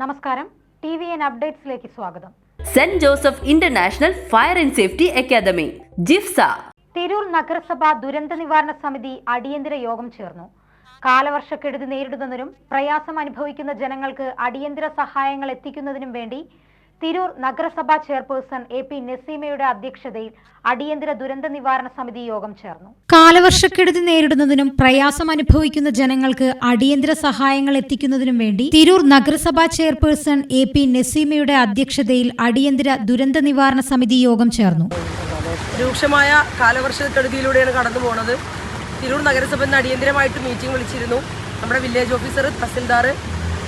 നമസ്കാരം. T V N അപ്ഡേറ്റ്സിലേക്ക് സ്വാഗതം. Saint Joseph International Fire and Safety Academy Jifsa. Tirur നഗരസഭ ദുരന്ത നിവാരണ സമിതി അടിയന്തര യോഗം ചേർന്നു. കാലവർഷക്കെടുതി നേരിടുന്നതിനും പ്രയാസം അനുഭവിക്കുന്ന ജനങ്ങൾക്ക് അടിയന്തര സഹായങ്ങൾ എത്തിക്കുന്നതിനും വേണ്ടി തിരൂർ നഗരസഭാ ചെയർപേഴ്സൺ എ പി നസീമയുടെ അധ്യക്ഷതയിൽ അടിയന്തര ദുരന്ത നിവാരണ സമിതി യോഗം ചേർന്നു. കാലവർഷക്കെടുതി നേരിടുന്നതിനും പ്രയാസം അനുഭവിക്കുന്ന ജനങ്ങൾക്ക് അടിയന്തര സഹായങ്ങൾ എത്തിക്കുന്നതിനും വേണ്ടി തിരൂർ നഗരസഭാ ചെയർപേഴ്സൺ എ പി നസീമയുടെ അധ്യക്ഷതയിൽ അടിയന്തര ദുരന്ത നിവാരണ സമിതി യോഗം ചേർന്നു. രൂക്ഷമായ കാലവർഷക്കെടുതിയിലൂടെയാണ് കടന്നു പോണത് തിരൂർ നഗരസഭ ഇന്ന് അടിയന്തരമായിട്ട് മീറ്റിംഗ് വിളിച്ചിരുന്നു. നമ്മുടെ വില്ലേജ് ഓഫീസർ തഹസിൽദാർ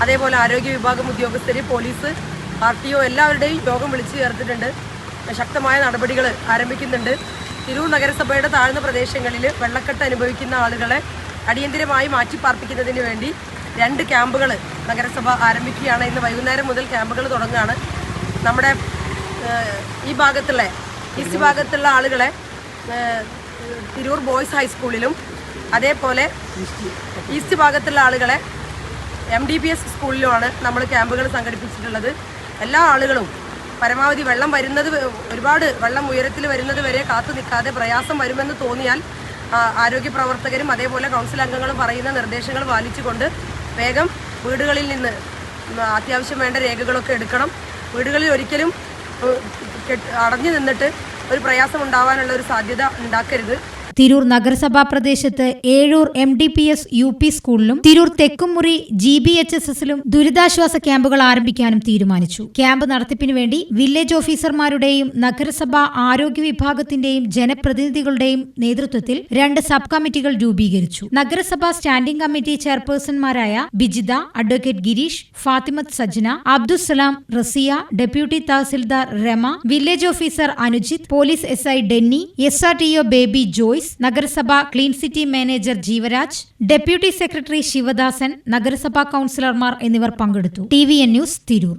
അതേപോലെ ആരോഗ്യ വിഭാഗം ഉദ്യോഗസ്ഥര് പോലീസ് ആർ ടി ഒ എല്ലാവരുടെയും യോഗം വിളിച്ചു ചേർത്തിട്ടുണ്ട്. ശക്തമായ നടപടികൾ ആരംഭിക്കുന്നുണ്ട്. തിരൂർ നഗരസഭയുടെ താഴ്ന്ന പ്രദേശങ്ങളിൽ വെള്ളക്കെട്ട് അനുഭവിക്കുന്ന ആളുകളെ അടിയന്തരമായി മാറ്റിപ്പാർപ്പിക്കുന്നതിന് വേണ്ടി രണ്ട് ക്യാമ്പുകൾ നഗരസഭ ആരംഭിക്കുകയാണ്. ഇന്ന് വൈകുന്നേരം മുതൽ ക്യാമ്പുകൾ തുടങ്ങുകയാണ്. നമ്മുടെ ഈ ഭാഗത്തുള്ള ഈസ്റ്റ് ഭാഗത്തുള്ള ആളുകളെ തിരൂർ ബോയ്സ് ഹൈസ്കൂളിലും അതേപോലെ ഈസ്റ്റ് ഭാഗത്തുള്ള ആളുകളെ എം ഡി പി എസ് സ്കൂളിലുമാണ് നമ്മൾ ക്യാമ്പുകൾ സംഘടിപ്പിച്ചിട്ടുള്ളത്. എല്ലാ ആളുകളും പരമാവധി വെള്ളം വരുന്നത് ഒരുപാട് വെള്ളം ഉയരത്തിൽ വരുന്നത് വരെ കാത്തു നിൽക്കാതെ പ്രയാസം വരുമെന്ന് തോന്നിയാൽ ആരോഗ്യ പ്രവർത്തകരും അതേപോലെ കൗൺസിൽ അംഗങ്ങളും പറയുന്ന നിർദ്ദേശങ്ങൾ പാലിച്ചുകൊണ്ട് വേഗം വീടുകളിൽ നിന്ന് അത്യാവശ്യം വേണ്ട രേഖകളൊക്കെ എടുക്കണം. വീടുകളിൽ ഒരിക്കലും അടഞ്ഞു നിന്നിട്ട് ഒരു പ്രയാസം ഉണ്ടാവാനുള്ള ഒരു സാധ്യത ഉണ്ടാക്കരുത്. തിരൂർ നഗരസഭാ പ്രദേശത്ത് Ezhur M D P S U P സ്കൂളിലും Tirur Thekkummuri G B H S എസിലും ദുരിതാശ്വാസ ക്യാമ്പുകൾ ആരംഭിക്കാനും തീരുമാനിച്ചു. ക്യാമ്പ് നടത്തിപ്പിനു വേണ്ടി വില്ലേജ് ഓഫീസർമാരുടെയും നഗരസഭാ ആരോഗ്യ വിഭാഗത്തിന്റെയും ജനപ്രതിനിധികളുടെയും നേതൃത്വത്തിൽ രണ്ട് സബ് കമ്മിറ്റികൾ രൂപീകരിച്ചു. നഗരസഭാ standing committee ചെയർപേഴ്സൺമാരായ Bijitha advocate Girish Fathimath Sajna Abdussalam Rasiya deputy tahsildar Rama village officer Anujith police S I Denny S R T O Baby Joyce നഗരസഭ clean city manager Jeevaraj deputy secretary Sivadasan നഗരസഭാ കൌൺസിലർമാർ എന്നിവർ പങ്കെടുത്തു. T news Tirur.